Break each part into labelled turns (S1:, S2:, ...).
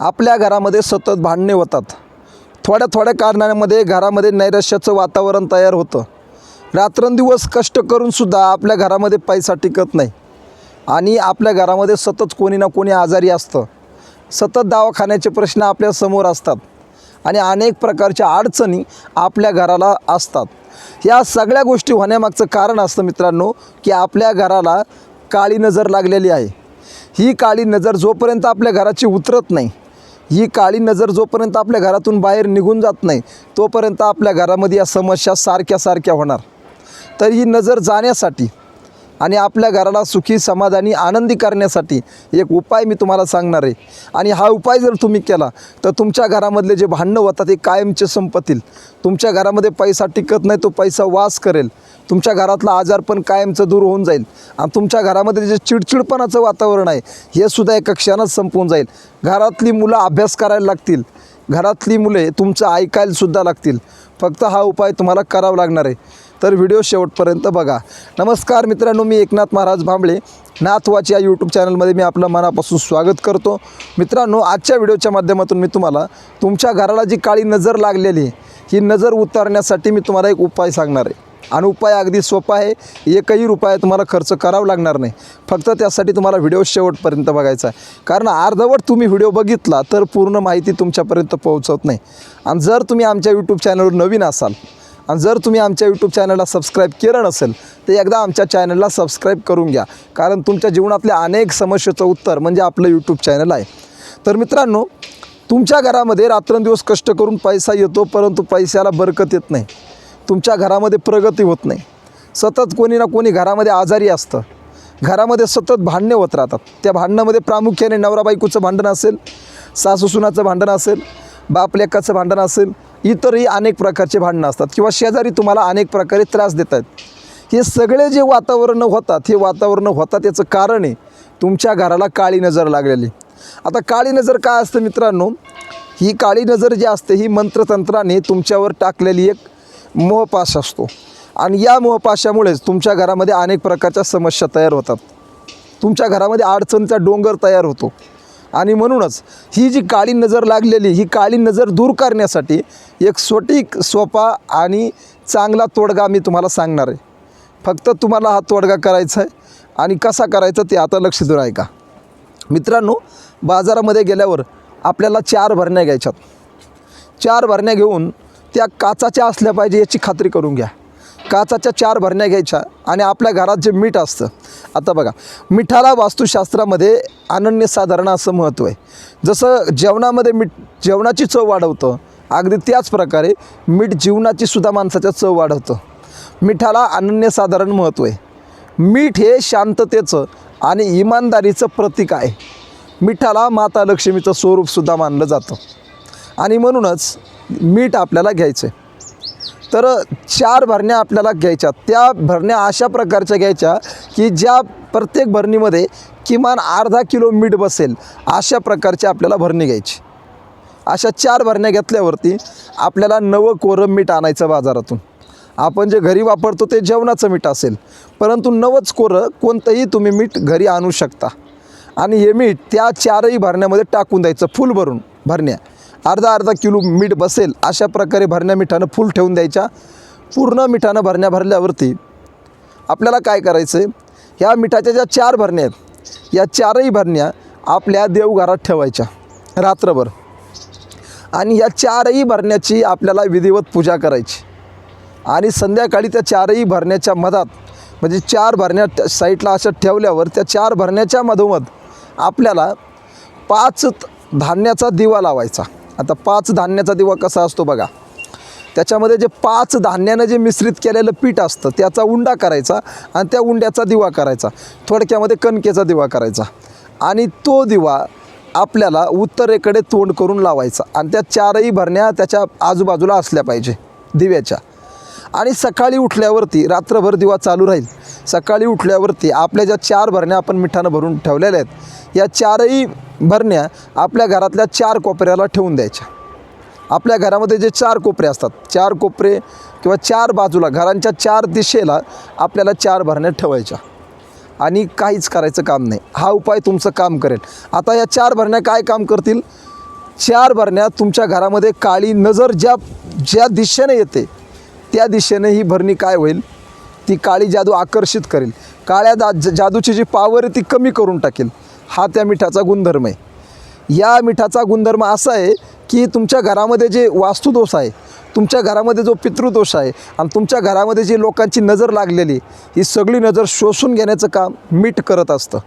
S1: आपल्या घरामध्ये सतत भांडणे होतात. थोड्या थोड्या कारणांमध्ये घरामध्ये नैराश्याचं वातावरण तयार होतं. रात्रंदिवस कष्ट करूनसुद्धा आपल्या घरामध्ये पैसा टिकत नाही. आणि आपल्या घरामध्ये सतत कोणी ना कोणी आजारी असतं. सतत दवाखान्याचे प्रश्न आपल्यासमोर असतात. आणि अनेक प्रकारच्या अडचणी आपल्या घराला असतात. या सगळ्या गोष्टी होण्यामागचं कारण असतं मित्रांनो की आपल्या घराला काळी नजर लागलेली आहे. ही काळी नजर जोपर्यंत आपल्या घराची उतरत नाही ही काळी नजर जोपर्यंत आपल्या घरातून बाहेर निघून जात नाही तोपर्यंत आपल्या घरामध्ये या समस्या सारख्या सारख्या होणार. तर ही नजर जाण्यासाठी आणि आपल्या घराला सुखी समाधानी आनंदी करण्यासाठी एक उपाय मी तुम्हाला सांगणार आहे. आणि हा उपाय जर तुम्ही केला तर तुमच्या घरामधले जे भांडणं होतात ते कायमचे संपतील. तुमच्या घरामध्ये पैसा टिकत नाही तो पैसा वास करेल. तुमच्या घरातला आजार पण कायमचं दूर होऊन जाईल. आणि तुमच्या घरामध्ये जे चिडचिडपणाचं वातावरण आहे हे सुद्धा एका क्षणात संपून जाईल. घरातली मुलं अभ्यास करायला लागतील. घरातली मुले तुमचं ऐकायला सुद्धा लागतील. फक्त हा उपाय तुम्हाला करावा लागणार आहे. तर व्हिडिओ शेवटपर्यंत बघा. नमस्कार मित्रांनो मी एकनाथ महाराज भांबळे. नाथवाच या यूट्यूब चॅनलमध्ये मी आपलं मनापासून स्वागत करतो. मित्रांनो आजच्या व्हिडिओच्या माध्यमातून मी तुम्हाला तुमच्या घराला जी काळी नजर लागलेली आहे ही नजर उतारण्यासाठी मी तुम्हाला एक उपाय सांगणार आहे. आणि उपाय अगदी सोपा आहे. एकही रुपया तुम्हाला खर्च करावा लागणार नाही. फक्त त्यासाठी तुम्हाला व्हिडिओ शेवटपर्यंत बघायचा आहे. कारण अर्धवट तुम्ही व्हिडिओ बघितला तर पूर्ण माहिती तुमच्यापर्यंत पोहोचवत नाही. आणि जर तुम्ही आमच्या यूट्यूब चॅनलवर नवीन असाल आणि जर तुम्ही आमच्या यूट्यूब चॅनलला सबस्क्राईब केलं नसेल तर एकदा आमच्या चॅनलला सबस्क्राईब करून घ्या. कारण तुमच्या जीवनातल्या अनेक समस्येचं उत्तर म्हणजे आपलं यूट्यूब चॅनल आहे. तर मित्रांनो तुमच्या घरामध्ये रात्रंदिवस कष्ट करून पैसा येतो परंतु पैशाला बरकत येत नाही. तुमच्या घरामध्ये प्रगती होत नाही. सतत कोणी ना कोणी घरामध्ये आजारी असतं. घरामध्ये सतत भांडणे होत राहतात. त्या भांडणामध्ये प्रामुख्याने नवरा बायकोचं भांडण असेल सासूसुनाचं भांडण असेल बाप लेकाचं भांडण असेल इतरही अनेक प्रकारचे भांडणं असतात किंवा शेजारी तुम्हाला अनेक प्रकारे त्रास देत आहेत. हे सगळे जे वातावरणं होतात हे वातावरण होतात याचं कारण आहे तुमच्या घराला काळी नजर लागलेली. आता काळी नजर काय असतं मित्रांनो? ही काळी नजर जी असते ही मंत्रतंत्राने तुमच्यावर टाकलेली एक मोहपाश असतो. आणि या मोहपाशामुळेच तुमच्या घरामध्ये अनेक प्रकारच्या समस्या तयार होतात. तुमच्या घरामध्ये अडचणचा डोंगर तयार होतो. आणि म्हणूनच ही जी काळी नजर लागलेली ही काळी नजर दूर करण्यासाठी एक सोटीक सोपा आणि चांगला तोडगा मी तुम्हाला सांगणार आहे. फक्त तुम्हाला हा तोडगा करायचा आहे. आणि कसा करायचा ते आता लक्ष दुर आहे का मित्रांनो बाजारामध्ये गेल्यावर आपल्याला चार भरण्या घ्यायच्यात. चार भरण्या घेऊन त्या काचाच्या असल्या पाहिजे याची खात्री करून घ्या. काचाच्या चार भरण्या घ्यायच्या आणि आपल्या घरात जे मीठ असतं. आता बघा मिठाला वास्तुशास्त्रामध्ये अनन्यसाधारण असं महत्त्व आहे. जसं जेवणामध्ये मीठ जेवणाची चव वाढवतं अगदी त्याच प्रकारे मीठ जीवनाची सुद्धा माणसाच्या चव वाढवतं. मिठाला अनन्यसाधारण महत्त्व आहे. मीठ हे शांततेचं आणि इमानदारीचं प्रतीक आहे. मिठाला माता लक्ष्मीचं स्वरूपसुद्धा मानलं जातं. आणि म्हणूनच मीठ आपल्याला घ्यायचं आहे तर चार भरण्या आपल्याला घ्यायच्या. त्या भरण्या अशा प्रकारच्या घ्यायच्या की ज्या प्रत्येक भरणीमध्ये किमान अर्धा किलो मीठ बसेल अशा प्रकारची आपल्याला भरणी घ्यायची. अशा चार भरण्या घेतल्यावरती आपल्याला नवं कोरं मीठ आणायचं बाजारातून. आपण जे घरी वापरतो ते जेवणाचं मीठ असेल परंतु नवंच कोरं कोणतंही तुम्ही मीठ घरी आणू शकता. आणि हे मीठ त्या चारही भरण्यामध्ये टाकून द्यायचं फुल भरून भरण्या. अर्धा अर्धा किलो मीठ बसेल अशा प्रकारे भरण्या मिठानं फुल ठेवून द्यायच्या. पूर्ण मिठानं भरण्या भरल्यावरती आपल्याला काय करायचं आहे ह्या मिठाच्या ज्या चार भरण्या आहेत या चारही भरण्या आपल्या देवघरात ठेवायच्या रात्रभर. आणि या चारही भरण्याची आपल्याला विधिवत पूजा करायची. आणि संध्याकाळी त्या चारही भरण्याच्या मधात म्हणजे चार भरण्या साईडला अशा ठेवल्यावर त्या चार भरण्याच्या मधोमध आपल्याला पाच धान्याचा दिवा लावायचा. आता पाच धान्याचा दिवा कसा असतो बघा. त्याच्यामध्ये जे पाच धान्यानं जे मिश्रित केलेलं पीठ असतं त्याचा उंडा करायचा आणि त्या उंड्याचा दिवा करायचा. थोडक्यामध्ये कणकेचा दिवा करायचा. आणि तो दिवा आपल्याला उत्तरेकडे तोंड करून लावायचा. आणि त्या चारही भरण्या त्याच्या आजूबाजूला असल्या पाहिजे दिव्याच्या. आणि सकाळी उठल्यावरती रात्रभर दिवा चालू राहील. सकाळी उठल्यावरती आपल्या ज्या चार भरण्या आपण मिठानं भरून ठेवलेल्या आहेत या चारही भरण्या आपल्या घरातल्या चार कोपऱ्याला ठेवून द्यायच्या. आपल्या घरामध्ये जे चार कोपरे असतात चार कोपरे किंवा चार बाजूला घरांच्या चार दिशेला आपल्याला चार भरण्या ठेवायच्या. आणि काहीच करायचं काम नाही. हा उपाय तुमचं काम करेल. आता या चार भरण्या काय काम करतील? चार भरण्या तुमच्या घरामध्ये काळी नजर ज्या ज्या दिशेने येते त्या दिशेने ही भरणी काय होईल? ती काळी जादू आकर्षित करेल. काळ्या दा जादूची जी पावर आहे ती कमी करून टाकेल. हा त्या मिठाचा गुणधर्म आहे. या मिठाचा गुणधर्म असा आहे की तुमच्या घरामध्ये जे वास्तुदोष आहे तुमच्या घरामध्ये जो पितृदोष आहे आणि तुमच्या घरामध्ये जी लोकांची नजर लागलेली ही सगळी नजर शोषून घेण्याचं काम मीठ करत असतं.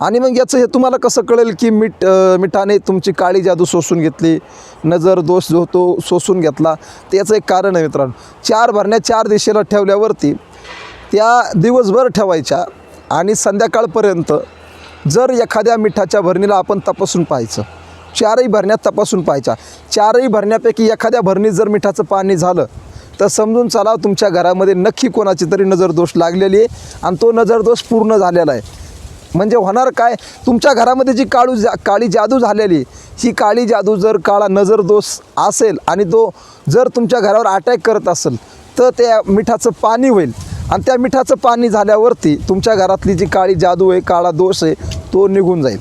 S1: आणि मग याचं हे तुम्हाला कसं कळेल की मीठ मिठाने तुमची काळी जादू शोषून घेतली नजर दोष जो तो शोषून घेतला तर याचं एक कारण आहे मित्रांनो. चार भरण्या चार दिशेला ठेवल्यावरती त्या दिवसभर ठेवायच्या आणि संध्याकाळपर्यंत जर एखाद्या मिठाच्या भरणीला आपण तपासून पाहायचं चारही भरण्यात तपासून पाहायच्या. चारही भरण्यापैकी एखाद्या भरणीत जर मिठाचं पाणी झालं तर समजून चला तुमच्या घरामध्ये नक्की कोणाची तरी नजरदोष लागलेली आहे आणि तो नजरदोष पूर्ण झालेला आहे. म्हणजे होणार काय? तुमच्या घरामध्ये जी काळू जा काळी जादू झालेली ही काळी जादू जर काळा नजरदोष असेल आणि तो जर तुमच्या घरावर अटॅक करत असेल तर त्या मिठाचं पाणी होईल. आणि त्या मिठाचं पाणी झाल्यावरती तुमच्या घरातली जी काळी जादू आहे काळा दोष आहे तो निघून जाईल.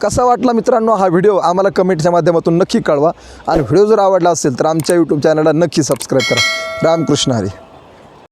S1: कसा वाटला मित्रांनो हा व्हिडिओ? आम्हाला कमेंटच्या माध्यमातून नक्की कळवा. आणि व्हिडिओ जर आवडला असेल तर आमच्या यूट्यूब चॅनलला नक्की सबस्क्राईब करा. रामकृष्ण हरी.